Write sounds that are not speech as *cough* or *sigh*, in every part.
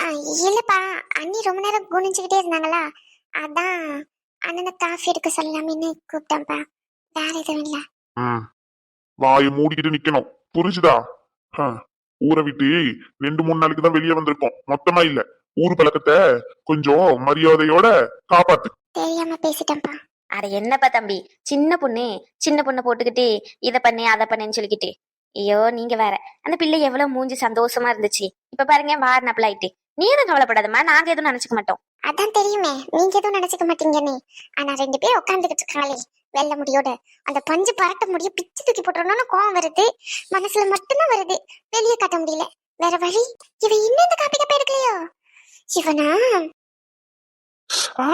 ஆ, இல்லப்பா. அண்ணி ரொம்ப நேரம் குனிஞ்சுக்கிட்டே இருந்தாங்களா? அதான் அண்ணனை காஃபி எடுக்க சொல்லலாம்னு கூப்பிட்டேன்ப்பா. வேற எதுவும் இல்ல. வாயை மூடிக்கிட்டு நிக்கணும். புரிஞ்சுதா? ஊரை விட்டு ரெண்டு மூணு நாளைக்கு தான் வெளியே வந்திருக்கோம். மொத்தமா இல்ல. ஊர் பழக்கத்தை கொஞ்சம் மரியாதையோட காப்பாத்து. தெரியாம பேசிட்டேன்ப்பா. அட என்னப்பா தம்பி? சின்ன பொண்ணு. சின்ன பொண்ணை போட்டுக்கிட்டு இதை பண்ணு அதை பண்ணேன்னு சொல்லிக்கிட்டு. ஐயோ நீங்க வேற. அந்த பிள்ளை எவ்வளவு மூஞ்சி சந்தோஷமா இருந்துச்சு. இப்ப பாருங்க வாரினப்பிள் ஆயிட்டு. நீ எதுவும் கவலைப்படாதம்மா நாங்க எதுவும் நினைச்சுக்க மாட்டோம். அதான் தெரியுமே நீங்க எதுவும் நினைச்சுக்க மாட்டீங்கன்னு. ஆனா ரெண்டு பேரும் உட்காந்துக்கிட்டு இருக்காளே வெள்ள முடியோட. அந்த பஞ்சு பரட்ட முடிய பிச்சு தூக்கி போட்டுறணும்னு கோவம் வருது. மனசுல மட்டும்தான் வருது. வெளியே காட்ட முடியல. வேற வழி? இவ இன்னும் இந்த காப்பி கப்ப எடுக்கலையோ இவனா? ஆ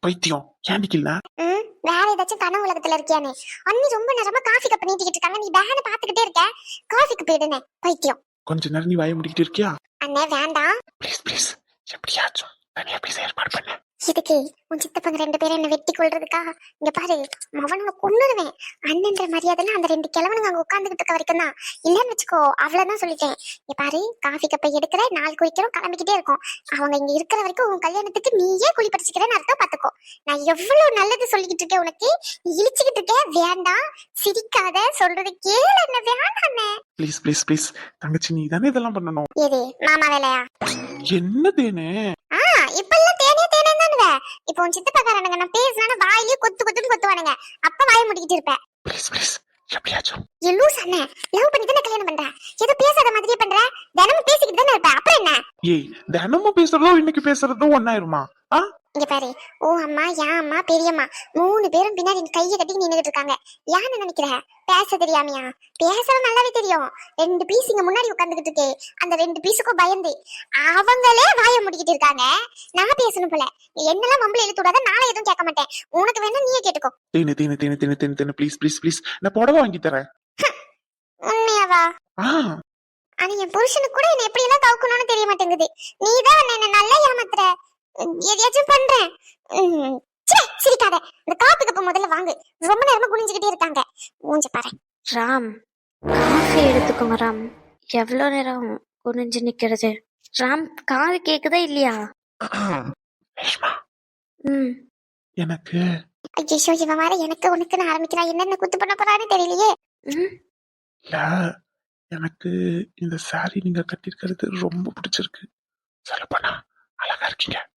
பைத்தியம் ஏன் நிக்கல ம் வேற ஏதாச்சும் கனவு உலகத்துல இருக்கியானே அண்ணி ரொம்ப நேரமா காஃபி கப் நீட்டிக்கிட்டு இருக்காங்க. நீ பேன பாத்துக்கிட்டே இருக்க. காஃபிக்கு போயிடுனே பைத்தியம் கொஞ்ச நேரம் நீ வாய முடிக்கிட்டு இருக்கியா? அண்ணே வேண்டாம். ப்ளீஸ் ப்ளீஸ் எப்படியாச்சும் தனியா பேச ஏற்பாடு பண்ணு. இதுக்கு உன் சித்தப்பங்க ரெண்டு பேரும் என்ன வெட்டி கொள்றதுக்கா இங்க பாரு மவனுங்க கொன்னுடுவேன். அண்ணன்ற மரியாதைன்னா அந்த ரெண்டு கிழவனுங்க அங்க உட்காந்துக்கிட்டு இருக்க வரைக்கும் தான். இல்லன்னு வச்சுக்கோ அவ்வளவுதான் சொல்லிட்டேன். இங்க பாரு காஃபி கப்பை எடுக்கிற நாள் குடிக்கிறோம் கிளம்பிக்கிட்டே இருக்கும். அவங்க இங்க இருக்கிற வரைக்கும் உன் கல்யாணத்துக்கு நீயே குழி பறிச்சுக்கிறேன்னு அர்த்தம் பாத்துக்கோ. நான் எவ்வளவு நல்லது சொல்லிக்கிட்டு இருக்கேன் உனக்கு? இழிச்சுக்கிட்டு இருக்க? வேண்டாம். சிரிக்காத. சொல்றது கேளு என்ன வேண்டாண்ணே ப்ளீஸ் ப்ளீஸ் ப்ளீஸ் தங்கச்சி நீ தானே இதெல்லாம் பண்ணணும்? எது? மாமா வேலையா? என்ன தேனே ஆ இப்பெல்லாம் தேனே தேனே தானுவ இப்போ உன் சித்தப்பக்காரனுங்க நான் பேசினா வாயிலே கொத்து கொத்துன்னு கொத்துவானுங்க. அப்ப வாய முடிக்கிட்டு இருப்ப. ப்ளீஸ் ப்ளீஸ் எப்படியாச்சும். ஏ லூஸ் அண்ணே. லவ் பண்ணி தானே கல்யாணம் பண்ற? ஏதோ பேசாத மாதிரியே பண்ற? தினமும் பேசிக்கிட்டு தானே இருப்ப. அப்புறம் என்ன? ஏய் தினமும் பேசுறதோ இன்னைக்கு பேசுறதோ ஒன்னாயிருமா ஆ? இங்க பாரு. ஓ அம்மா யா அம்மா பெரியம்மா. மூணு பேரும் பின்னாடி கையை கட்டி நின்னுகிட்டு இருக்காங்க. யான்னு நினைக்கிற? பேச தெரியாமையா? பேசலாம் நல்லாவே தெரியும். ரெண்டு பீஸ் இங்க முன்னாடி உட்காந்துக்கிட்டு இருக்கே. அந்த ரெண்டு பீஸுக்கும் பயந்து அவங்களே வாய முடிக்கிட்டு இருக்காங்க. நான் பேசணும் போல. என்னெல்லாம் வம்பளை இழுத்து விடாத நாளை எதுவும் கேட்க மாட்டேன். உனக்கு வேணா நீயே கேட்டுக்கோ. தேனு தேனு தேனு தேனு தேனு தேனு ப்ளீஸ் ப்ளீஸ் ப்ளீஸ் நான் புடவை வாங்கி தரேன். உண்மையாவா ஆனா என் புருஷனுக்கு கூட என்ன எப்படி எல்லாம் கவுக்கணும்னு தெரிய மாட்டேங்குது. நீதான் என்ன நல்லா ஏமாத்துற. எதையாச்சும் பண்றேன். சிரிக்காத. இந்த காப்பி கப்பு முதல்ல வாங்கு. ரொம்ப நேரமா குனிஞ்சுக்கிட்டே இருக்காங்க. மூஞ்ச பாரு. ராம் காஃபி எடுத்துக்கோங்க ராம். எவ்வளோ நேரம் குனிஞ்சு நிக்கிறது? ராம் காது கேக்குதா இல்லையா? ம். எனக்கு ஐயோ இவன் வேற எனக்கு உனக்குன்னு ஆரம்பிக்கிறான். என்னென்ன குத்து பண்ண போறான்னு தெரியலையே. ம். இல்ல எனக்கு இந்த saree நீங்க கட்டிருக்கிறது ரொம்ப பிடிச்சிருக்கு. சொல்லப்போனா அழகா இருக்கீங்க.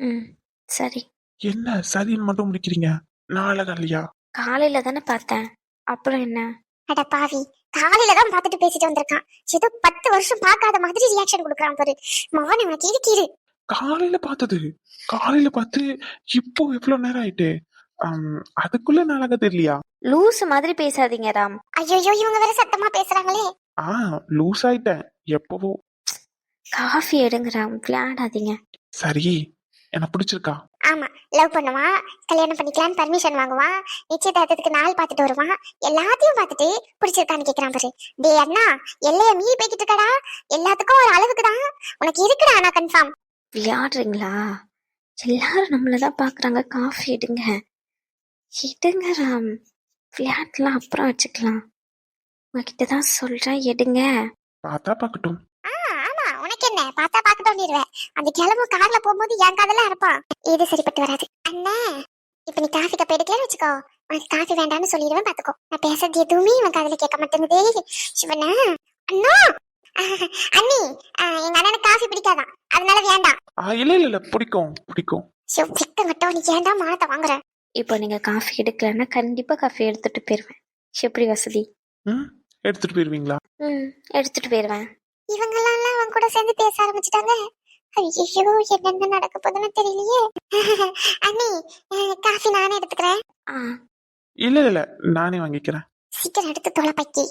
ம் சரி. என்ன? சரின்னு மட்டும் முடிக்கிறீங்க? நான் அழகா இல்லையா காலையில தானே பார்த்தேன். அப்புறம் என்ன? அட பாவி காலையில தான் பார்த்துட்டு பேசிட்டு வந்திருக்கான். ஏதோ பத்து வருஷம் பார்க்காத மாதிரி ரியாக்ஷன் கொடுக்குறான் பாரு. மவன் உனக்கு இருக்கு காலையில பார்த்தது? காலையில பார்த்து இப்போ எவ்வளவு நேரம் ஆயிட்டு? ஆம், அதுக்குள்ள நான் அழகா தெரியலையா? லூசு மாதிரி பேசாதீங்க ராம். ஐயோ இவங்க வேற சத்தமா பேசுறாங்களே. ஆ லூஸ் ஆயிட்டேன் எப்பவோ. காஃபி எடுங்க ராம். விளையாடாதீங்க. சரி எனக்கு பிடிச்சிருக்கா? ஆமா லவ் பண்ணுவான் கல்யாணம் பண்ணிக்கலான்னு பர்மிஷன் வாங்குவான் நிச்சயதார்த்தத்துக்கு நாள் பார்த்துட்டு வருவான் எல்லாத்தையும் பார்த்துட்டு பிடிச்சிருக்கான்னு கேக்குறான் பாரு. டேய் அண்ணா எல்லைய மீறி போய்கிட்டு இருக்கடா எல்லாத்துக்கும் ஒரு அளவுக்கு தான். உனக்கு இருக்குடா ஆனா கன்ஃபார்ம் விளையாடுறீங்களா? எல்லாரும் நம்மளதான் பாக்குறாங்க காஃபி எடுங்க. எடுங்க ராம். விளையாடலாம் அப்புறம் வச்சுக்கலாம். உங்ககிட்ட தான் சொல்றேன் எடுங்க. பார்த்தா பார்க்கட்டும் ஆ ஆமா உனக்கு என்ன பார்த்தா பார்க்க தோண்டிடுவேன் அந்த கிளம்பு கார்ல போகும்போது என் காதெல்லாம் இருப்பான் இது சரிப்பட்டு வராது. அண்ணா இப்ப நீ காஃபி கப் எடுக்கலன்னு வச்சுக்கோ. உனக்கு காஃபி வேண்டாம்னு சொல்லிடுவேன் பாத்துக்கோ நான் பேசுறது எதுவுமே இவன் காதுல கேட்க மாட்டேங்குதே. சிவனா அண்ணா! *laughs* அண்ணி ஆஹ், எங்க அண்ணனுக்கு காஃபி பிடிக்காதான். அதனால வேண்டாம். ஆ இல்ல இல்ல இல்ல பிடிக்கும் பிடிக்கும். பித்த கட்டம் நீ ஏன்டா மானத்தை வாங்குற? இப்போ நீங்க காஃபி எடுக்கலன்னா கண்டிப்பா காஃபி எடுத்துட்டு போயிருவேன். எப்படி வசதி? எடுத்துட்டு போயிருவீங்களா? ம் எடுத்துட்டு போயிருவேன். இவங்கெல்லாம் கூட சேர்ந்து பேச ஆரம்பிச்சிட்டாங்க. ஐயோ என்னென்ன நடக்க போதுன்னு தெரியலையே. *laughs* அண்ணி காஃபி நானே எடுத்துக்கிறேன். இல்ல இல்ல இல்ல. நானே வாங்கிக்கிறேன். சீக்கிரம் எடுத்து தொலை பக்கி.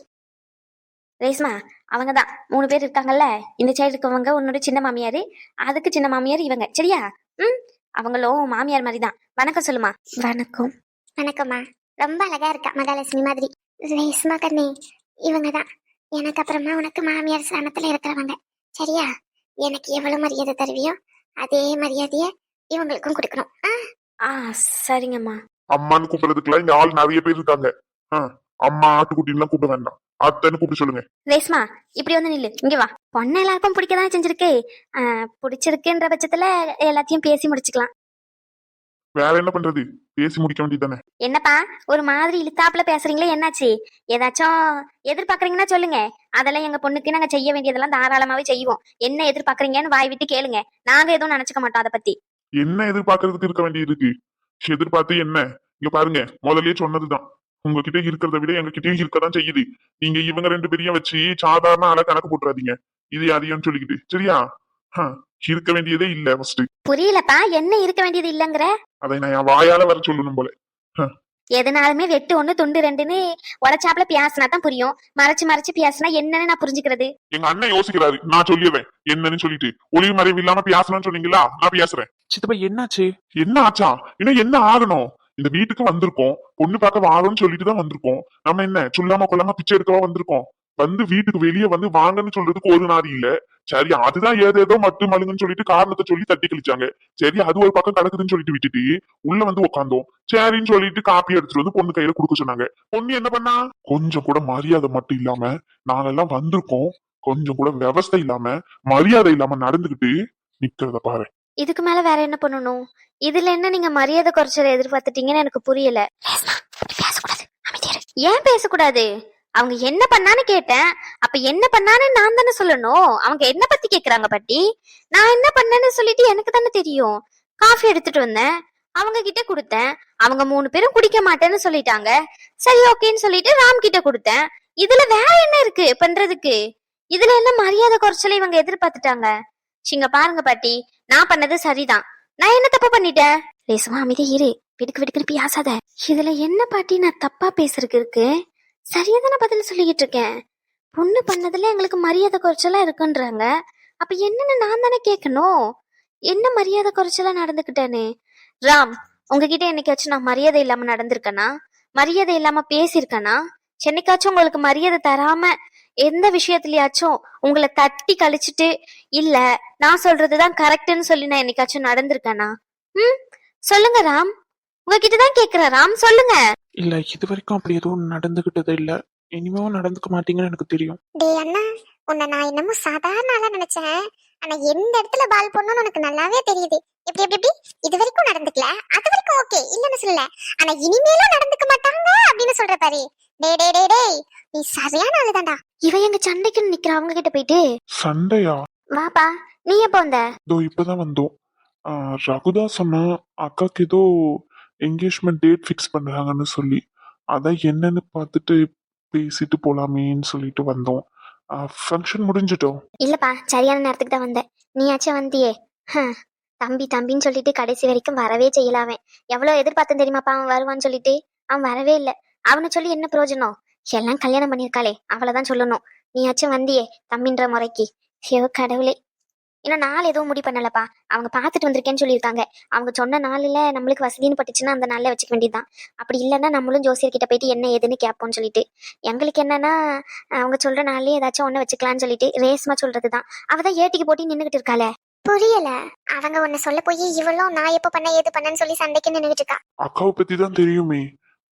ரேஸ்மா அவங்க தான். மூணு பேர் இருக்காங்கல்ல? இந்த சைடு இருக்கவங்க உன்னோட சின்ன மாமியார் அதுக்கு சின்ன மாமியார் இவங்க. சரியா? ம்? அவங்களும் மாமியார் மாதிரி தான். வணக்கம் சொல்லுமா. வணக்கம். வணக்கம்மா. ரொம்ப அழகா இருக்கா மகாலட்சுமி மாதிரி. ரேஸ்மா கண்ணே. இவங்க தான். எனக்கு அப்புறமா உனக்கு மாமியார் ஸ்தானத்துல இருக்கிறவங்க. சரியா? எனக்கு எவ்வளவு மரியாதை தருவியோ அதே மரியாதைய இவங்களுக்கும் கொடுக்கணும். ஆ, சரிங்கம்மா. அம்மான்னு கூப்பிடுறதுக்குலாம் இங்க ஆள் நிறைய பேர் இருக்காங்க. அம்மா ஆட்டுக்குட்டின்லாம் கூப்பிட வேண்டாம். அத்தைன்னு கூப்பிட்டு சொல்லுங்க. ரேஸ்மா இப்படி வந்து நில்லு. இங்க வா. பொண்ணு எல்லாருக்கும் பிடிக்கதான் செஞ்சிருக்கு? ஆஹ், பிடிச்சிருக்குன்ற பட்சத்துல எல்லாத்தையும் பேசி முடிச்சுக்கலாம். வேற என்ன பண்றது? பேசி முடிக்க வேண்டியதானே என்னப்பா ஒரு மாதிரி இழுத்தாப்புல பேசுறீங்களே என்னாச்சு? ஏதாச்சும் எதிர்பார்க்கறீங்கன்னா சொல்லுங்க. அதெல்லாம் எங்க பொண்ணுக்கு நாங்க செய்ய வேண்டியதெல்லாம் தாராளமாவே செய்வோம். என்ன எதிர்பார்க்கறீங்கன்னு வாய் விட்டு கேளுங்க. நாங்க எதுவும் நினைச்சுக்க மாட்டோம் அதை பத்தி. என்ன எதிர்பார்க்கறதுக்கு இருக்க வேண்டியது இருக்கு? எதிர்பார்த்து என்ன? இங்க பாருங்க முதல்லயே சொன்னதுதான். உங்ககிட்ட இருக்கிறத விட எங்க கிட்டயும் இருக்கதான் செய்யுது. நீங்க இவங்க ரெண்டு பேரையும் வச்சு சாதாரண ஆள கணக்கு போட்டுறாதீங்க. இது அதையும் சொல்லிக்கிட்டு. சரியா? இருக்க வேண்டியதே இல்ல ஃபர்ஸ்ட் புரியலப்பா என்ன இருக்க வேண்டியது இல்லைங்கிற? அதை நான் என் வாயால வர சொல்லணும் போல. எதனாலுமே வெட்டு ஒண்ணு துண்டு ரெண்டுன்னு உடச்சாப்புல பேசினா தான் புரியும். மறைச்சு மறைச்சு பேசினா என்னன்னு நான் புரிஞ்சுக்கிறது. எங்க அண்ணன் யோசிக்கிறாரு நான் சொல்லிடுறேன் என்னன்னு சொல்லிட்டு. ஒளிவு மறைவு இல்லாம பேசணும்னு சொன்னீங்களா? நான் பேசுறேன். சித்தப்பா என்னாச்சு? என்ன ஆச்சா? இன்னும் என்ன ஆகணும்? இந்த வீட்டுக்கு வந்திருக்கோம் பொண்ணு பார்க்க வாரோன்னு சொல்லிட்டு தான் வந்திருக்கோம். நம்ம என்ன சொல்லாம கொள்ளாம பிச்சை எடுக்கவா வந்திருக்கோம்? வந்து வீட்டுக்கு வெளியே வந்து வாங்கன்னு சொல்றதுக்கு ஒரு நாதி இல்ல. சரி அதுதான் ஏதேதோ மட்டு மழுங்குன்னு சொல்லிட்டு காரணத்தை சொல்லி தட்டி கழிச்சாங்க. சரி அது ஒரு பக்கம் கிடக்குதுன்னு சொல்லிட்டு விட்டுட்டு உள்ள வந்து உட்காந்தோம் சரின்னு சொல்லிட்டு காப்பி எடுத்துட்டு வந்து பொண்ணு கையில கொடுக்க சொன்னாங்க. பொண்ணு என்ன பண்ணா? கொஞ்சம் கூட மரியாதை மட்டும் இல்லாம நாங்கெல்லாம் வந்திருக்கோம். கொஞ்சம் கூட விவஸ்தை இல்லாம மரியாதை இல்லாம நடந்துகிட்டு நிக்கிறத பாரு. இதுக்கு மேல வேற என்ன பண்ணணும்? இதுல என்ன நீங்க மரியாதை குறைச்சல எதிர்பார்த்துட்டீங்கன்னு எனக்கு புரியல. பேசக்கூடாது. ஏன் பேசக்கூடாது? அவங்க என்ன பண்ணான்னு கேட்டேன். அப்ப என்ன பண்ணான்னு நான் தானே சொல்லணும். அவங்க என்ன பத்தி கேக்குறாங்க பாட்டி? நான் என்ன பண்ணேன்னு சொல்லிட்டு எனக்கு தானே தெரியும். காஃபி எடுத்துட்டு வந்தேன். அவங்க கிட்ட கொடுத்தேன். அவங்க மூணு பேரும் குடிக்க மாட்டேன்னு சொல்லிட்டாங்க. சரி ஓகேன்னு சொல்லிட்டு ராம் கிட்ட கொடுத்தேன். இதுல வேற என்ன இருக்கு பண்றதுக்கு? இதுல என்ன மரியாதை குறைச்சல இவங்க எதிர்பார்த்துட்டாங்க? சிங்க பாருங்க பாட்டி. நான் பண்ணது சரிதான். நான் என்ன தப்பு பண்ணிட்டேன்? பேசுவா அமைதி இரு. விடுக்கு விடுக்கு பேசாத. இதுல என்ன பாட்டி நான் தப்பா பேசுறதுக்கு இருக்கு? சரியா தானே பதில் சொல்லிக்கிட்டு இருக்கேன் பொண்ணு பண்ணதுல எங்களுக்கு மரியாதை குறைச்சலா இருக்குன்றாங்க. அப்ப என்னன்னு நான் தானே கேட்கணும்? என்ன மரியாதை குறைச்சலா நடந்துக்கிட்டேன்னு ராம் உங்ககிட்ட என்னைக்காச்சும் நான் மரியாதை இல்லாம நடந்திருக்கேனா? மரியாதை இல்லாம பேசியிருக்கேனா? சென்னைக்காச்சும் உங்களுக்கு மரியாதை தராம எந்த விஷயத்துலயாச்சும் உங்களை தட்டி கழிச்சிட்டு இல்ல நான் சொல்றதுதான் கரெக்ட்னு சொல்லி நான் என்னைக்காச்சும் நடந்திருக்கேனா? ம் சொல்லுங்க ராம். உங்ககிட்ட தான் கேக்குறேன் ராம் சொல்லுங்க. இல்ல இது வரைக்கும் அப்படி எதுவும் நடந்துகிட்டது இல்ல. இனிமேவும் நடந்துக்க மாட்டீங்கன்னு எனக்கு தெரியும். டேய் அண்ணா உன்னை நான் என்னமோ சாதாரண ஆளா நினைச்சேன். ஆனா எந்த இடத்துல பால் போடணும்னு உனக்கு நல்லாவே தெரியுது. எப்படி எப்படி எப்படி? இது வரைக்கும் நடந்துக்கல. அது வரைக்கும் ஓகே. இல்லன்னு சொல்லல. ஆனா இனிமேலும் நடந்துக்க மாட்டாங்க அப்படின்னு சொல்ற பாரு. டேய் டேய் டேய் டேய். நீ சரியான ஆளுதான்டா. இவ எங்க சண்டைக்கு நிக்கிற அவங்க கிட்ட போயிட்டு? சண்டையா? வாப்பா நீ எப்போ வந்த? இதோ இப்பதான் வந்தோம். ஆஹ் ரகுதா சொன்னா அக்காக்கு ஏதோ என்கேஜ்மெண்ட் டேட் ஃபிக்ஸ் பண்ணுறாங்கன்னு சொல்லி அதான் என்னன்னு பார்த்துட்டு பேசிட்டு போலாமேன்னு சொல்லிட்டு வந்தோம். ஃபங்க்ஷன் முடிஞ்சிட்டோம் இல்லப்பா சரியான நேரத்துக்கு தான் வந்தேன். நீயாச்சும் வந்தியே? தம்பி தம்பின்னு சொல்லிட்டு கடைசி வரைக்கும் வரவே செய்யலாவேன் அவன். எவ்வளவு எதிர்பார்த்தேன் தெரியுமாப்பா அவன் வருவான்னு சொல்லிட்டு? அவன் வரவே இல்லை. அவனை சொல்லி என்ன பிரயோஜனம் எல்லாம் கல்யாணம் பண்ணியிருக்காளே அவளைதான் சொல்லணும். நீயாச்சும் வந்தியே தம்பின்ற முறைக்கு. ஐயோ கடவுளே. இன்னும் நாள் எதுவும் முடி பண்ணலப்பா. அவங்க பார்த்துட்டு வந்திருக்கேன்னு சொல்லியிருக்காங்க. அவங்க சொன்ன நாளில் நம்மளுக்கு வசதின்னு பட்டுச்சுன்னா அந்த நாளில் வச்சுக்க வேண்டியதுதான். அப்படி இல்லைன்னா நம்மளும் ஜோசியர்கிட்ட போயிட்டு என்ன ஏதுன்னு கேட்போம்னு சொல்லிட்டு. எங்களுக்கு என்னன்னா அவங்க சொல்ற நாள்லயே ஏதாச்சும் ஒன்று வச்சுக்கலாம்னு சொல்லிட்டு ரேஸ்மா சொல்றதுதான். அவதான் ஏட்டிக்கு போட்டி நின்னுகிட்டு இருக்காளே. புரியல. அவங்க உன்னை சொல்ல போய் இவளும் நான் எப்ப பண்ண ஏது பண்ணேன்னு சொல்லி சண்டைக்கு நின்னுகிட்டு இருக்கா? அக்காவை பத்தி தான் தெரியுமே.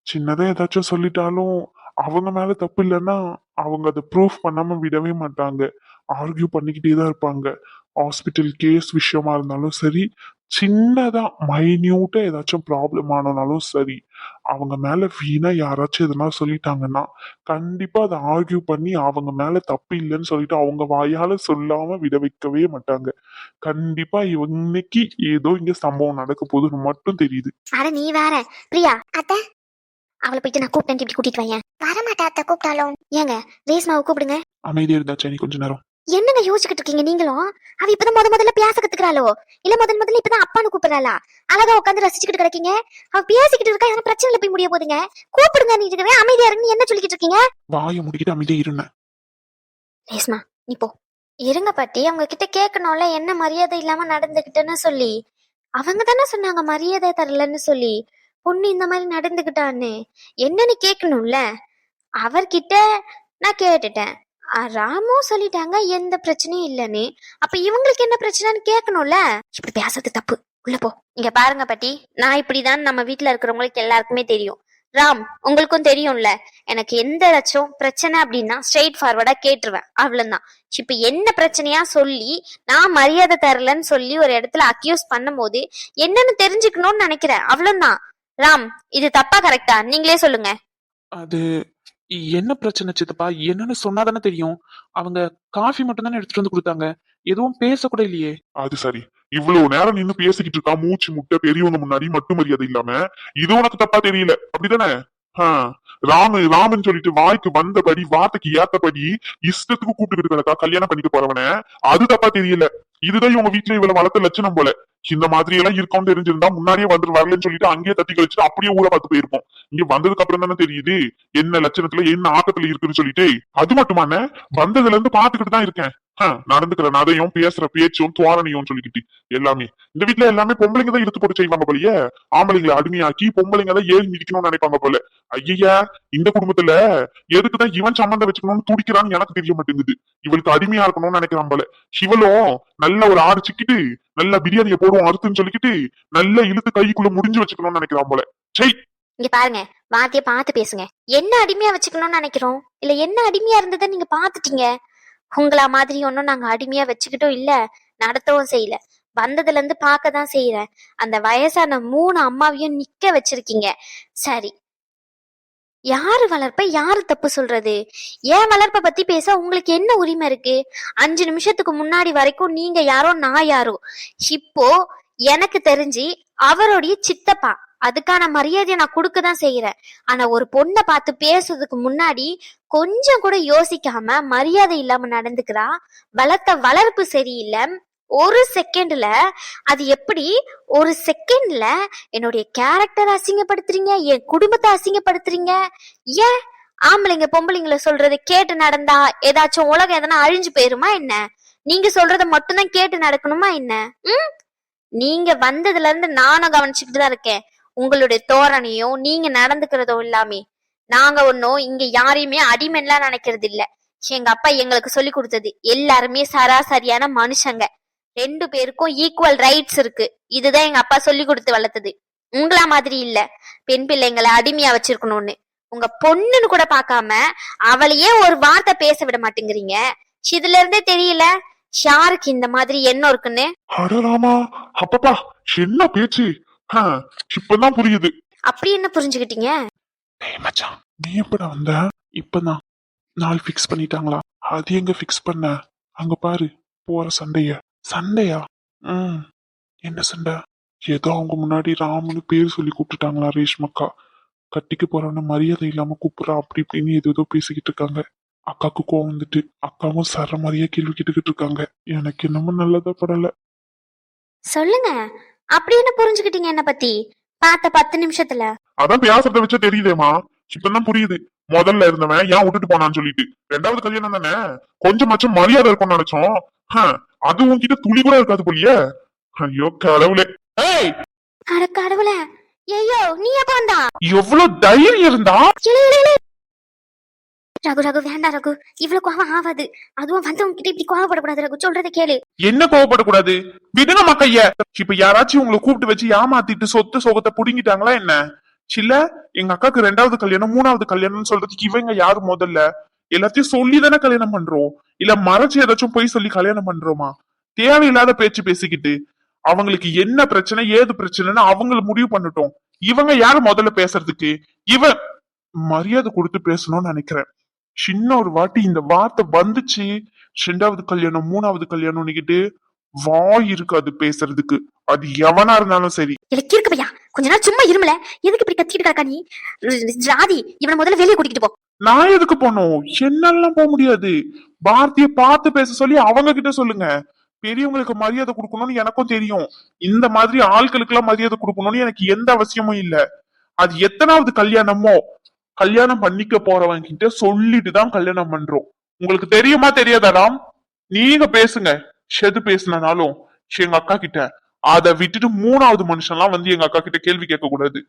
சின்னதா ஏதாச்சும் சொல்லிட்டாலும் அவங்க மேல தப்பு இல்லைன்னா அவங்க அதை ப்ரூஃப் பண்ணாம விடவே மாட்டாங்க. ஆர்கியூ பண்ணிக்கிட்டே தான் இருப்பாங்க. ஹாஸ்பிட்டல் கேஸ் விஷயமா இருந்தாலும் சரி சின்னதா மைன்யூட்டா ஏதாச்சும் ப்ராப்ளம் ஆனாலும் சரி அவங்க மேல வீணா யாராச்சும் எதனா சொல்லிட்டாங்கன்னா கண்டிப்பா அதை ஆர்கியூ பண்ணி அவங்க மேல தப்பு இல்லைன்னு சொல்லிட்டு அவங்க வாயால சொல்லாம விட வைக்கவே மாட்டாங்க. கண்டிப்பா இன்னைக்கு ஏதோ இங்க சம்பவம் நடக்க போகுதுன்னு மட்டும் தெரியுது. அட நீ வேற பிரியா அத்த. அவளை போயிட்டு நான் கூப்பிட்டேன் இப்படி கூட்டிட்டு வையேன். வரமாட்டா அத்தை கூப்பிட்டாலும். ஏங்க ரேஸ்மாவை கூப்பிடுங்க. அமைதியா இருந்தா நீ கொஞ்ச நேரம். என்னங்க யோசிச்சுக்கிட்டு இருக்கீங்க நீங்களும்? அவ இப்பதான் முத முதல்ல பேச கத்துக்கிறாளோ? இல்ல முதல் முதல்ல இப்பதான் அப்பான்னு கூப்பிடுறாளா? அழகா உட்காந்து ரசிச்சுக்கிட்டு கிடக்கீங்க? அவ பேசிக்கிட்டு இருக்கா யாரும் பிரச்சனைல போய் முடிய போதுங்க? கூப்பிடுங்க நீ இருக்கவே அமைதியா இருந்து என்ன சொல்லிக்கிட்டு இருக்கீங்க? வாயை முடிக்கிட்டு அமைதியா இருந்தேன் ரேஸ்மா நீ போ. இருங்க பாட்டி அவங்க கிட்ட கேட்கணும்ல என்ன மரியாதை இல்லாம நடந்துகிட்டேன்னு சொல்லி. அவங்க தானே சொன்னாங்க மரியாதை தரலன்னு சொல்லி. பொண்ணு இந்த மாதிரி நடந்துகிட்டான்னு. என்னன்னு கேட்கணும்ல? அவர்கிட்ட நான் கேட்டுட்டேன். ராமும் சொல்லிட்டாங்க எந்த பிரச்சனையும் இல்லைன்னு அப்ப இவங்களுக்கு என்ன பிரச்சனைன்னு கேட்கணும்ல? இப்படி பேசுறது தப்பு. உள்ள போ. இங்க பாருங்க பாட்டி. நான் இப்படிதான் நம்ம வீட்ல இருக்கிறவங்களுக்கு எல்லாருக்குமே தெரியும். ராம் உங்களுக்கும் தெரியும்ல. எனக்கு எந்த ஏதாச்சும் பிரச்சனை அப்படின்னா ஸ்ட்ரெயிட் ஃபார்வர்டா கேட்டுருவேன். அவ்வளவுதான். இப்ப என்ன பிரச்சனையா சொல்லி நான் மரியாதை தரலன்னு சொல்லி ஒரு இடத்துல அக்யூஸ் பண்ணும்போது என்னன்னு தெரிஞ்சுக்கணும்னு நினைக்கிறேன். அவ்வளவுதான். ராம் இது தப்பா கரெக்டா நீங்களே சொல்லுங்க. அது என்ன பிரச்சனை சித்தப்பா? என்னன்னு சொன்னாதானே தெரியும். அவங்க காஃபி மட்டும் தானே எடுத்துட்டு வந்து கொடுத்தாங்க. எதுவும் பேசக்கூட இல்லையே. அது சரி. இவ்வளவு நேரம் நின்னு பேசிக்கிட்டு இருக்கா மூச்சு முட்டை பெரியவங்க முன்னாடி மட்டும் மரியாதை இல்லாம? இது உனக்கு தப்பா தெரியல. அப்படிதானே? ராமு ராமன் சொல்லிட்டு வாய்க்கு வந்தபடி வார்த்தைக்கு ஏத்தபடி இஷ்டத்துக்கு கூப்பிட்டுக்கிட்டு கிடக்கா கல்யாணம் பண்ணிக்க போறவன. அது தப்பா தெரியல. இதுதான் இவங்க வீட்டுல இவ்வளவு வளர்த்த லட்சணம் போல. இந்த மாதிரி எல்லாம் இருக்கும் தெரிஞ்சிருந்தா முன்னாடியே வந்து வரலன்னு சொல்லிட்டு அங்கேயே தட்டி கழிச்சுட்டு அப்படியே ஊரை பார்த்து போயிருப்போம். இங்க வந்ததுக்கு அப்புறம் தானே தெரியுது என்ன லட்சணத்துல என்ன ஆக்கத்துல இருக்குன்னு சொல்லிட்டு. அது மட்டுமான வந்ததுல இருந்து பாத்துக்கிட்டு தான் இருக்கேன். நடந்துக்கிற நதையும் பேசுற பேச்சும் தோரணையும் சொல்லிக்கிட்டு. எல்லாமே. இந்த வீட்ல எல்லாமே பொம்பளைங்க தான் இழுத்து போட்டு செய்வாங்க போலயே. ஆம்பளைங்களை அடிமையாக்கி பொம்பளைங்க தான் ஏறி மிதிக்கணும்னு நினைப்பாங்க போல. ஐயா இந்த குடும்பத்துல எதுக்குதான் இவன் சம்மந்தம் வச்சுக்கணும்னு துடிக்கிறான்னு எனக்கு தெரிய மாட்டேங்குது. இவளுக்கு அடிமையா இருக்கணும்னு நினைக்கிறான் போல. இவளும் நல்ல ஒரு ஆறு சிக்கிட்டு நல்ல பிரியாணியை போடுவோம் அறுத்துன்னு சொல்லிக்கிட்டு நல்ல இழுத்து கைக்குள்ள முடிஞ்சு வச்சுக்கணும்னு நினைக்கிறான் போல. சரி இங்க பாருங்க வாத்திய பார்த்து பேசுங்க. என்ன அடிமையா வச்சுக்கணும்னு நினைக்கிறோம்? இல்ல என்ன அடிமையா இருந்ததை நீங்க பாத்துட்டீங்க உங்களா மாதிரி ஒன்னும் நாங்க அடிமையா வச்சுக்கிட்டோம் இல்ல நடத்தவும் செய்யல. வந்ததுல இருந்து பார்க்க தான் செய்யறேன் அந்த வயசான மூணு அம்மாவையும் நிக்க வச்சிருக்கீங்க. சரி யாரு வளர்ப்ப யாரு தப்பு சொல்றது? ஏன் வளர்ப்ப பத்தி பேச உங்களுக்கு என்ன உரிமை இருக்கு? அஞ்சு நிமிஷத்துக்கு முன்னாடி வரைக்கும் நீங்க யாரோ நான் யாரோ? இப்போ எனக்கு தெரிஞ்சு அவருடைய சித்தப்பா அதுக்கான மரியாதையை நான் கொடுக்க தான் செய்யறேன் ஆனா ஒரு பொண்ணை பார்த்து பேசுறதுக்கு முன்னாடி கொஞ்சம் கூட யோசிக்காம மரியாதை இல்லாம நடந்துக்கிறா வளர்த்த வளர்ப்பு சரியில்லை ஒரு செகண்ட்ல அது எப்படி? ஒரு செகண்ட்ல என்னுடைய கேரக்டர் அசிங்கப்படுத்துறீங்க? என் குடும்பத்தை அசிங்கப்படுத்துறீங்க? ஏன்? ஆம்பளைங்க பொம்பளைங்கள சொல்றது கேட்டு நடந்தா ஏதாச்சும் உலகம் எதனா அழிஞ்சு போயிருமா என்ன? நீங்க சொல்றத மட்டும்தான் கேட்டு நடக்கணுமா என்ன? ம்? நீங்க வந்ததுல இருந்து நானும் கவனிச்சுக்கிட்டு தான் இருக்கேன். உங்களுடைய தோரணையும் நீங்க நடந்துக்கிறதோ எல்லாமே நாங்க ஒன்னும் இங்க யாரையுமே அடிமைலாம் நினைக்கிறது இல்ல எங்க அப்பா எங்களுக்கு சொல்லி கொடுத்தது எல்லாருமே சராசரியான மனுஷங்க. ரெண்டு பேருக்கும் ஈக்குவல் ரைட்ஸ் இருக்கு. இதுதான் எங்க அப்பா சொல்லி கொடுத்து வளர்த்தது. உங்களா மாதிரி இல்ல. பெண் பிள்ளைங்களை அடிமையா வச்சிருக்கணும்னு. உங்க பொண்ணுன்னு கூட பார்க்காம அவளையே ஒரு வார்த்தை பேச விட மாட்டேங்கிறீங்க. இதுல இருந்தே தெரியல. யாருக்கு இந்த மாதிரி எண்ணம் இருக்குன்னு? அடராமா அப்பப்பா என்ன பேச்சு? இப்பதான் புரியுது. அப்படி என்ன புரிஞ்சுக்கிட்டீங்க? மச்சான் நீ எப்படா வந்த? இப்பதான். நாள் ஃபிக்ஸ் பண்ணிட்டாங்களா? அது எங்க ஃபிக்ஸ் பண்ண? அங்க பாரு போற சண்டைய. சண்டையா? ம் என்ன சண்டை? ஏதோ அவங்க முன்னாடி ராமுன்னு பேர் சொல்லி கூப்பிட்டுட்டாங்களா ரேஷ்மக்கா? கட்டிக்க போறவன மரியாதை இல்லாம கூப்பிடுறா அப்படி இப்படின்னு ஏதோ ஏதோ பேசிக்கிட்டு இருக்காங்க. அக்காக்கு கோவம் வந்துட்டு அக்காவும் சர மாதிரியே கேள்வி கேட்டுக்கிட்டு இருக்காங்க. எனக்கு என்னமோ நல்லதா படல. சொல்லுங்க. அப்படி என்ன புரிஞ்சுக்கிட்டீங்க என்ன பத்தி? பார்த்த பத்து நிமிஷத்துல. அதான் பேசுறத வச்சா தெரியுதேமா இப்பதான் புரியுது. முதல்ல இருந்தவன் ஏன் விட்டுட்டு போனான்னு சொல்லிட்டு. ரெண்டாவது கல்யாணம் தானே கொஞ்சமாச்சும் மரியாதை இருக்கும்னு நினைச்சோம். அது உன்கிட்ட துளி கூட இருக்காது போலியே. ஐயோ கடவுளே. ஏய்! அட கடவுளே. ஐயோ நீ எப்ப வந்தா? எவ்வளவு தைரியம் இருந்தா. ரகு ரகு வேண்டாம் ரகு. இவ்வளவு கோவம் ஆகாது அதுவும் வந்தவங்க கிட்ட இப்படி கோவப்படக்கூடாது ரகு. சொல்றதை கேளு. என்ன கோவப்படக்கூடாது? விடுங்க மக்கைய இப்ப யாராச்சும் உங்களை கூப்பிட்டு வச்சு ஏமாத்திட்டு சொத்து சோகத்தை புடுங்கிட்டாங்களா என்ன? சில்ல எங்க அக்காக்கு ரெண்டாவது கல்யாணம் மூணாவது கல்யாணம்னு சொல்றதுக்கு இவங்க யாரு முதல்ல? எல்லாத்தையும் சொல்லி தானே கல்யாணம் பண்றோம். இல்ல மறைச்சு ஏதாச்சும் போய் சொல்லி கல்யாணம் பண்றோமா? தேவையில்லாத பேச்சு பேசிக்கிட்டு அவங்களுக்கு என்ன பிரச்சனை ஏது பிரச்சனைன்னு அவங்கள முடிவு பண்ணட்டும். இவங்க யாரு முதல்ல பேசுறதுக்கு? இவன் மரியாதை கொடுத்து பேசணும்னு நினைக்கிறேன். சின்ன ஒரு வாட்டி இந்த வார்த்தை வந்துச்சு. ரெண்டாவது கல்யாணம் மூணாவது கல்யாணம்னுக்கிட்டு வாய் இருக்கு அது பேசுறதுக்கு. அது எவனா இருந்தாலும் சரி. இருக்கு கொஞ்ச நாள் சும்மா இருமல? எதுக்கு இப்படி கத்திட்டு கிடக்கா நீ? ராதி இவனை முதல்ல வெளியே கூட்டிட்டு போ. நான் எதுக்கு போனோம் என்னெல்லாம் போக முடியாது. பாரதிய பார்த்து பேச சொல்லி அவங்க கிட்ட சொல்லுங்க. பெரியவங்களுக்கு மரியாதை கொடுக்கணும்னு எனக்கும் தெரியும். இந்த மாதிரி ஆட்களுக்கு எல்லாம் மரியாதை கொடுக்கணும்னு எனக்கு எந்த அவசியமும் இல்ல. அது எத்தனாவது கல்யாணமோ கல்யாணம் பண்ணிக்க போறவங்க கிட்ட சொல்லிட்டு தான் கல்யாணம் பண்றோம். உங்களுக்கு தெரியுமா தெரியாதாடாம்? நீங்க பேசுங்க. செது பேசினாலும் எங்க அக்கா கிட்ட. அதை விட்டுட்டு மூணாவது மனுஷன்லாம் வந்து எங்க அக்கா கிட்ட கேள்வி கேட்க கூடாது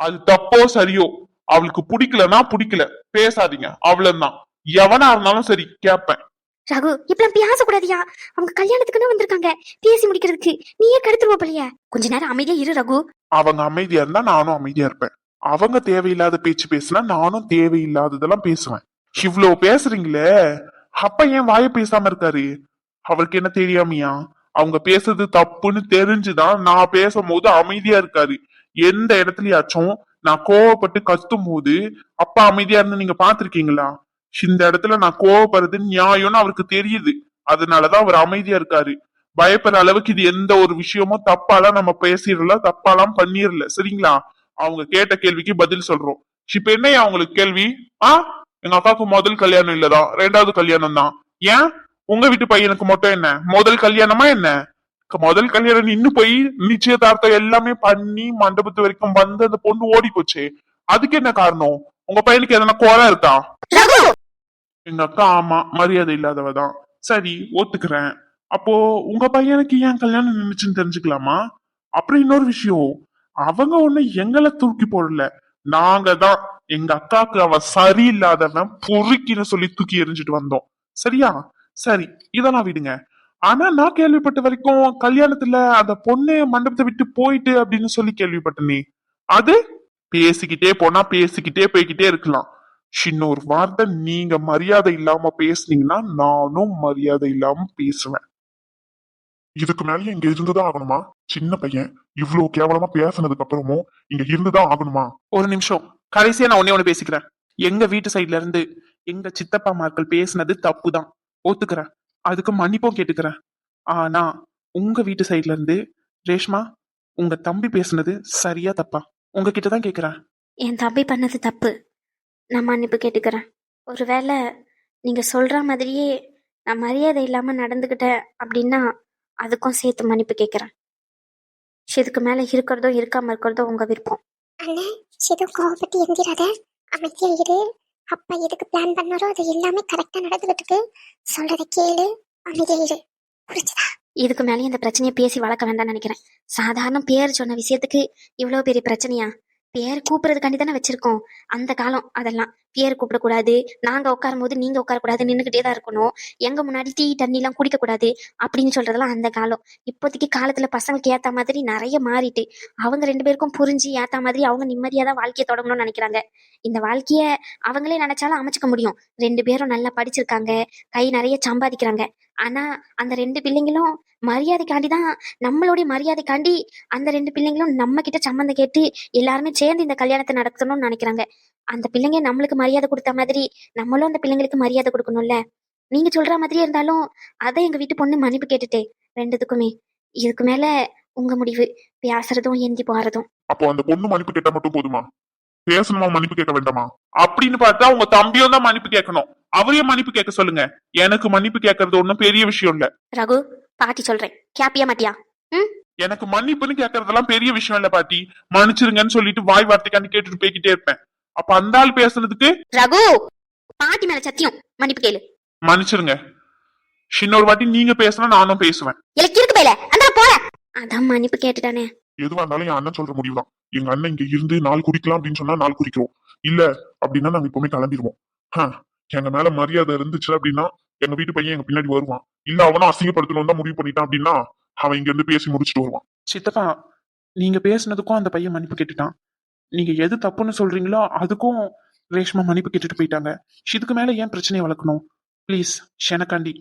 அது தப்போ சரியோ? அவளுக்கு பிடிக்கலன்னா பிடிக்கல. பேசாதீங்க. அவ்வளவுதான். எவனா இருந்தாலும் சரி கேப்பேன் ரகு இப்பெல்லாம் பேசக்கூடாதியா? அவங்க கல்யாணத்துக்குன்னு வந்திருக்காங்க. பேசி முடிக்கிறதுக்கு. நீயே கெடுத்துருவ போலிய. கொஞ்ச நேரம் அமைதியா இரு ரகு. அவங்க அமைதியா இருந்தா நானும் அமைதியா இருப்பேன். அவங்க தேவையில்லாத பேச்சு பேசினா நானும் தேவையில்லாததெல்லாம் பேசுவேன். இவ்ளோ பேசுறீங்களே. அப்ப ஏன் வாய பேசாம இருக்காரு? அவருக்கு என்ன தெரியாமையா? அவங்க பேசுறது தப்புன்னு தெரிஞ்சுதான் நான் பேசும்போது அமைதியா இருக்காரு. எந்த இடத்துலயாச்சும் நான் கோவப்பட்டு கத்தும் போது அப்பா அமைதியா இருந்து நீங்க பாத்திருக்கீங்களா இந்த இடத்துல நான் கோவப்படுறது நியாயம்னு அவருக்கு தெரியுது. அதனாலதான் அவர் அமைதியா இருக்காரு. பயப்படுற அளவுக்கு இது எந்த ஒரு விஷயமும் தப்பாலாம் நம்ம பேசிடல தப்பாலாம் பண்ணிடல. சரிங்களா? அவங்க கேட்ட கேள்விக்கு பதில் சொல்றோம். இப்ப என்ன அவங்களுக்கு கேள்வி? ஆ? எங்க அக்காவுக்கு முதல் கல்யாணம் இல்லதான். ரெண்டாவது கல்யாணம் தான் ஏன்? உங்க வீட்டு பையனுக்கு மட்டும் என்ன? முதல் கல்யாணமா என்ன? முதல் கல்யாணம் நின்னு போய் நிச்சயதார்த்தம் எல்லாமே பண்ணி மண்டபத்து வரைக்கும் வந்து அந்த பொண்ணு ஓடி போச்சே. அதுக்கு என்ன காரணம்? உங்க பையனுக்கு எதனா குறை இருக்கா? ரகு! எங்க அக்கா ஆமா மரியாதை இல்லாதவ தான். சரி ஒத்துக்கிறேன். அப்போ உங்க பையனுக்கு ஏன் கல்யாணம் நின்னுச்சுன்னு தெரிஞ்சுக்கலாமா? அப்புறம் இன்னொரு விஷயம். அவங்க ஒண்ணு எங்களை தூக்கி போடல. நாங்க தான். எங்க அக்காக்கு அவ சரியில்லாதவன் பொறுக்கின்னு சொல்லி தூக்கி எறிஞ்சிட்டு வந்தோம். சரியா? சரி இதெல்லாம் விடுங்க. ஆனா நான் கேள்விப்பட்ட வரைக்கும் கல்யாணத்துல அந்த பொண்ணு மண்டபத்தை விட்டு போயிட்டு அப்படின்னு சொல்லி கேள்விப்பட்டனே. அது? பேசிக்கிட்டே போனா பேசிக்கிட்டே போய்கிட்டே இருக்கலாம். இன்னொரு வார்த்தை நீங்க மரியாதை இல்லாம பேசுனீங்கன்னா நானும் மரியாதை இல்லாம பேசுவேன். இதுக்கு மேல இங்க இருந்துதான் ஆகணுமா? சின்ன பையன் இவ்வளவு கேவலமா பேசுனதுக்கு அப்புறமும் இங்க இருந்துதான் ஆகணுமா? ஒரு நிமிஷம். கடைசியா நான் ஒன்னே ஒண்ணு பேசிக்கிறேன். எங்க வீட்டு சைடுல இருந்து எங்க சித்தப்பா மார்கள் பேசுனது தப்பு தான் ஒத்துக்கிறேன். அதுக்கு மன்னிப்பும் கேட்டுக்கிறேன். ஆனா உங்க வீட்டு சைடுல இருந்து ரேஷ்மா உங்க தம்பி பேசுனது சரியா தப்பா? உங்ககிட்ட தான் கேக்குறேன். என் தம்பி பண்ணது தப்பு. நான் மன்னிப்பு கேட்டுக்கிறேன். ஒருவேளை நீங்க சொல்ற மாதிரியே நான் மரியாதை இல்லாம நடந்துக்கிட்டேன் அப்படின்னா அதுக்கும் சேர்த்து மன்னிப்பு கேட்குறேன் இதுக்கு மேல இருக்கிறதோ இருக்காம இருக்கிறதோ உங்க விருப்பம். அண்ணே கோவப்பட்டு எந்திராத? அமைதியா இரு. அப்பா எதுக்கு பிளான் பண்ணாரோ அது எல்லாமே கரெக்டா நடந்துகிட்டு இருக்கு சொல்றத கேளு அமைதியா இரு. புரிஞ்சுதா? இதுக்கு மேலேயும் இந்த பிரச்சனையை பேசி வளர்க்க வேண்டாம்னு நினைக்கிறேன். சாதாரண பேர் சொன்ன விஷயத்துக்கு இவ்வளோ பெரிய பிரச்சனையா? பேர் கூப்பிடுறதுக்காண்டி தானே வச்சிருக்கோம். அந்த காலம் அதெல்லாம். பேர் கூப்பிடக்கூடாது. நாங்க உட்காரும் போது நீங்க உட்காரக்கூடாது நின்றுக்கிட்டே தான் இருக்கணும். எங்க முன்னாடி டீ தண்ணி எல்லாம் குடிக்க கூடாது அப்படின்னு சொல்கிறதெல்லாம் அந்த காலம். இப்போதைக்கு காலத்துல பசங்களுக்கு ஏத்த மாதிரி நிறைய மாறிட்டு அவங்க ரெண்டு பேருக்கும் புரிஞ்சு ஏத்த மாதிரி அவங்க நிம்மதியாக தான் வாழ்க்கையை தொடங்கணும்னு நினைக்கிறாங்க. இந்த வாழ்க்கைய அவங்களே நினைச்சாலும் அமைச்சுக்க முடியும். ரெண்டு பேரும் நல்லா படிச்சிருக்காங்க கை நிறைய சம்பாதிக்கிறாங்க. ஆனா அந்த ரெண்டு பிள்ளைங்களும் மரியாதைக்காண்டி தான் நம்மளுடைய மரியாதைக்காண்டி அந்த ரெண்டு பிள்ளைங்களும் நம்ம கிட்ட சம்மந்தம் கேட்டு எல்லாருமே சேர்ந்து இந்த கல்யாணத்தை நடத்தணும்னு நினைக்கிறாங்க. அந்த பிள்ளைங்க நம்மளுக்கு மரியாதை கொடுத்த மாதிரி நம்மளும் அந்த பிள்ளைங்களுக்கு மரியாதை கொடுக்கணும்ல. நீங்க சொல்ற மாதிரியே இருந்தாலும் அதை எங்க வீட்டு பொண்ணு மன்னிப்பு கேட்டுட்டே ரெண்டுத்துக்குமே. இதுக்கு மேல உங்க முடிவு பேசுறதும் ஏந்தி போறதும். அப்போ அந்த பொண்ணு மன்னிப்பு கேட்டா மட்டும் போதுமா? பேசணுமா மன்னிப்பு கேட்க வேண்டாமா? அப்படின்னு பார்த்தா உங்க தம்பியும் தான் மன்னிப்பு கேட்கணும். அவரையும் மன்னிப்பு கேட்க சொல்லுங்க. எனக்கு மன்னிப்பு கேட்கறது ஒண்ணும் பெரிய விஷயம் இல்ல. ரகு பாட்டி சொல்றேன். கேப்பியா மாட்டியா? எனக்கு மன்னிப்புன்னு கேட்கறதெல்லாம் பெரிய விஷயம் இல்ல பாட்டி. மன்னிச்சிருங்கன்னு சொல்லிட்டு வாய் வார்த்தைக்காண்டி கேட்டுட்டு போய்கிட்டே இருப்பேன். அப்ப அந்த ஆள் பேசுனதுக்கு ரகு பாட்டி மேல சத்தியம். மன்னிப்பு கேளு. மன்னிச்சிருங்க. இன்னொரு வாட்டி நீங்க பேசினா நானும் பேசுவேன். எனக்கு இருக்கு பேல அந்த போல. அதான் மன்னிப்பு கேட்டுட்டானே. எதுவா இருந்தாலும் என் அண்ணன் சொல்ற முடிவுதான் எங்க அண்ணன் இங்க இருந்து நாள் குறிக்கலாம் அப்படின்னு சொன்னா நாள் குறிக்கிறோம் இல்ல அப்படின்னா நாங்க இப்பவுமே கிளம்பிடுவோம். எங்க மேல மரியாதை இருந்துச்சு அப்படின்னா எங்க வீட்டு பையன் எங்க பின்னாடி வருவான். இல்ல அவனும் அசிங்கப்படுத்தணும் தான் முடிவு பண்ணிட்டான் அப்படின்னா அவன் இங்க இருந்து பேசி முடிச்சுட்டு வருவான். சித்தப்பா நீங்க பேசுனதுக்கும் அந்த பையன் மன்னிப்பு கேட்டுட்டான். நீங்க எது தப்புன்னு சொல்றீங்களோ அதுக்கும் ரேஷ்மா மன்னிப்பு கேட்டுட்டு போயிட்டாங்க. இதுக்கு மேல ஏன் பிரச்சனையை வளர்க்கணும்? ப்ளீஸ் ஷெனக்காண்டி.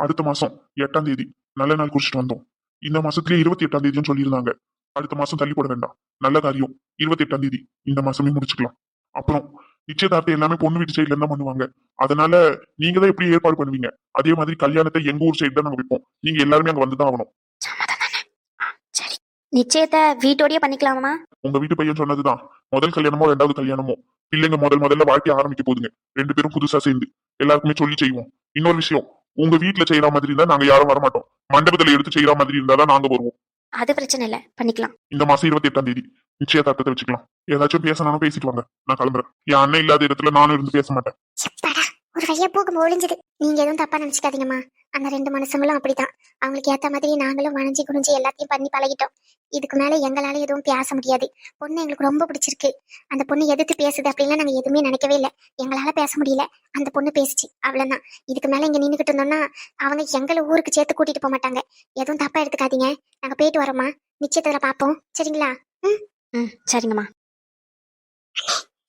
அடுத்த மாசம் எட்டாம் தேதி நல்ல நாள் குறிச்சிட்டு வந்தோம். இந்த மாசத்துலயே இருபத்தி எட்டாம் தேதின்னு சொல்லியிருந்தாங்க. அடுத்த மாசம் தள்ளி போட வேண்டாம். நல்ல காரியம். இருபத்தி எட்டாம் தேதி இந்த மாசமே முடிச்சுக்கலாம். அப்புறம் நிச்சயதார்த்தம் எல்லாமே பொண்ணு வீட்டு சைட்ல இருந்தா பண்ணுவாங்க. அதனால நீங்க தான் எப்படி ஏற்பாடு பண்ணுவீங்க? அதே மாதிரி கல்யாணத்தை எங்க ஊர் சைடு தான் நாங்க வைப்போம். நீங்க எல்லாருமே அங்க வந்துதான் ஆகணும் சம்மதம் தானே ஆ, சரி நிச்சயத்தை வீட்டோடயே பண்ணிக்கலாமா உங்க வீட்டு பையன் சொன்னதுதான். முதல் கல்யாணமோ ரெண்டாவது கல்யாணமோ? பிள்ளைங்க முதல் முதல்ல வாழ்க்கை ஆரம்பிக்க போகுதுங்க. ரெண்டு பேரும் புதுசா சேர்ந்து. எல்லாருக்குமே சொல்லி செய்வோம். இன்னொரு விஷயம் உங்க வீட்டுல செய்யற மாதிரி இருந்தா நாங்க யாரும் வரமாட்டோம். மண்டபத்துல எடுத்து செய்யற மாதிரி இருந்தாதான் நாங்க வருவோம். அது பிரச்சனை இல்ல. பண்ணிக்கலாம். இந்த மாசம் இருபத்தி எட்டாம் தேதி. நிச்சயதார்த்தத்தை வச்சுக்கலாம். ஏதாச்சும் பேசணும் பேசிட்டு வாங்க. நான் கிளம்புறேன். என் அண்ணன் இல்லாத இடத்துல நானும் இருந்து பேச மாட்டேன். ஒரு வழியா போகும் ஒளிஞ்சது. நீங்க எதுவும் தப்பா நினைச்சுக்காதீங்கம்மா. அந்த ரெண்டு மனுஷங்களும் அப்படிதான். அவங்களுக்கு ஏத்த மாதிரி நாங்களும் வளைஞ்சு குனிஞ்சு எல்லாத்தையும் பண்ணி பழகிட்டோம். இதுக்கு மேல எங்களால எதுவும் பேச முடியாது. பொண்ணு எங்களுக்கு ரொம்ப பிடிச்சிருக்கு. அந்த பொண்ணு எதிர்த்து பேசுது அப்படின்லாம் நாங்க எதுவுமே நினைக்கவே இல்லை. எங்களால பேச முடியல. அந்த பொண்ணு பேசுச்சு. அவ்வளவுதான். இதுக்கு மேல இங்க நின்னுகிட்டு இருந்தோம்னா அவங்க எங்களை ஊருக்கு சேர்த்து கூட்டிட்டு போக மாட்டாங்க. எதுவும் தப்பா எடுத்துக்காதீங்க. நாங்க போயிட்டு வரோம்மா. நிச்சயத்துல பாப்போம் சரிங்களா? ம்? சரிங்கம்மா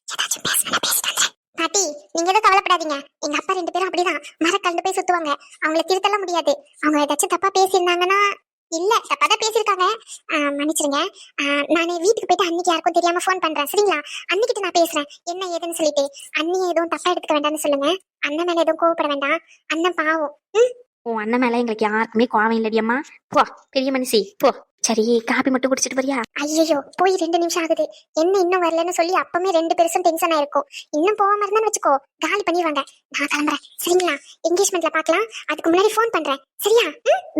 ஏதாச்சும் பேசணும்னா பேசிட்டு வந்துடுறேன். பாட்டி நீங்க எதுவும் கவலைப்படாதீங்க. எங்க அப்பா ரெண்டு பேரும் அப்படிதான். மர கலந்து போய் சுத்துவாங்க. அவங்கள திருத்தலாம் முடியாது. அவங்க ஏதாச்சும் தப்பா பேசியிருந்தாங்கன்னா இல்ல தப்பா தான் பேசியிருக்காங்க. ஆஹ் மன்னிச்சிருங்க. ஆஹ் நானே வீட்டுக்கு போயிட்டு அன்னைக்கு யாருக்கும் தெரியாம ஃபோன் பண்றேன். சரிங்களா? அன்னைக்கிட்ட நான் பேசுறேன். என்ன ஏதுன்னு சொல்லிட்டு. அண்ணியை எதுவும் தப்பா எடுத்துக்க வேண்டாம்னு சொல்லுங்க. அண்ணன் மேல எதுவும் கோவப்பட வேண்டாம். அண்ணன் பாவம். உன் அண்ணன் மேல எங்களுக்கு யாருக்குமே கோவம் இல்லடியம்மா போ பெரிய மனுஷி போ. சரி காபி மட்டும் குடிச்சிட்டு வரியா? ஐயோ போய் ரெண்டு நிமிஷம் ஆகுது. என்ன இன்னும் வரலன்னு சொல்லி அப்பமே ரெண்டு பெருசும் டென்ஷன் ஆயிருக்கும். இன்னும் போகாம இருந்தான்னு வச்சுக்கோ காலி பண்ணிடுவாங்க. நான் கிளம்புறேன். சரிங்களா? என்கேஜ்மெண்ட்ல பாக்கலாம் அதுக்கு முன்னாடி ஃபோன் பண்றேன். சரியா?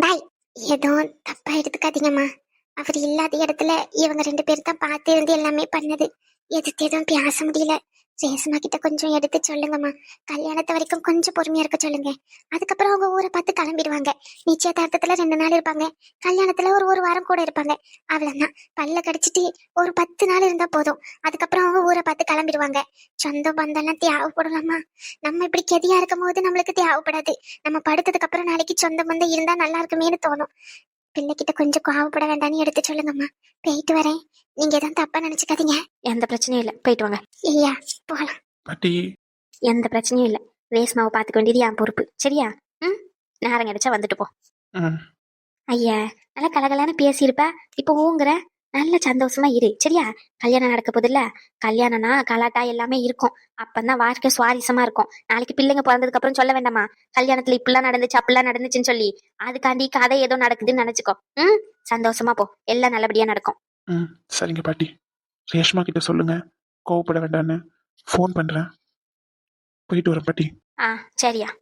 பாய் ஏதோ தப்பா எடுத்துக்காதீங்கம்மா. அவர் இல்லாத இடத்துல இவங்க ரெண்டு பேர் தான் பார்த்து இருந்து எல்லாமே பண்ணது. எதுக்கு எதுவும் பேச முடியல. ரேசமா கிட்ட கொஞ்சம் எடுத்து சொல்லுங்கம்மா. கல்யாணத்து வரைக்கும் கொஞ்சம் பொறுமையா இருக்க சொல்லுங்க. அதுக்கப்புறம் அவங்க ஊரை பார்த்து கிளம்பிடுவாங்க. நிச்சயதார்த்தத்துல ரெண்டு நாள் இருப்பாங்க. கல்யாணத்துல ஒரு ஒரு வாரம் கூட இருப்பாங்க. அவ்வளவுதான். பல்ல கடிச்சிட்டு ஒரு பத்து நாள் இருந்தா போதும். அதுக்கப்புறம் அவங்க ஊரை பார்த்து கிளம்பிடுவாங்க. சொந்த பந்தம்லாம் தேவைப்படலாமா நம்ம இப்படி கெதியா இருக்கும் போது நம்மளுக்கு தேவைப்படாது நம்ம படுத்ததுக்கு அப்புறம் நாளைக்கு சொந்த பந்தம் இருந்தா நல்லா இருக்குமேனு தோணும். பிள்ளைகிட்ட கொஞ்சம் கோவப்பட வேண்டாம்னு எடுத்து சொல்லுங்கம்மா. போயிட்டு வரேன். நீங்க எதுவும் தப்பா நினைச்சுக்காதீங்க. எந்த பிரச்சனையும் இல்லை. போயிட்டு வாங்க. ஐயா போகலாம் பாட்டி. எந்த பிரச்சனையும் இல்லை. ரேஸ்மாவை பார்த்துக்க வேண்டியது என் பொறுப்பு. சரியா? ம்? நேரம் கிடைச்சா வந்துட்டு போ. ம் ஐயா நல்லா கலகலான்னு பேசியிருப்ப. இப்போ ஊங்குற. நல்ல சந்தோஷமா இரு. சரியா? கல்யாணம் நடக்க போதில்ல கல்யாணம்னா கலாட்டா எல்லாமே இருக்கும். அப்பந்தான் வாழ்க்கை சுவாரஸ்யமா இருக்கும். நாளைக்கு பிள்ளைங்க பிறந்ததுக்கு அப்புறம் சொல்ல வேண்டாமா? கல்யாணத்துல இப்படிலாம் நடந்துச்சு அப்படிலாம் நடந்துச்சுன்னு சொல்லி. அதுக்காண்டி கதை ஏதோ நடக்குதுன்னு நினைச்சுக்கோ. ம்? சந்தோஷமா போ. எல்லாம் நல்லபடியா நடக்கும். ம். சரிங்க பாட்டி. ரேஷ்மா கிட்ட சொல்லுங்க. கோவப்பட வேண்டான்னு. ஃபோன் பண்றேன். போயிட்டு வரேன் பாட்டி. ஆ சரியா.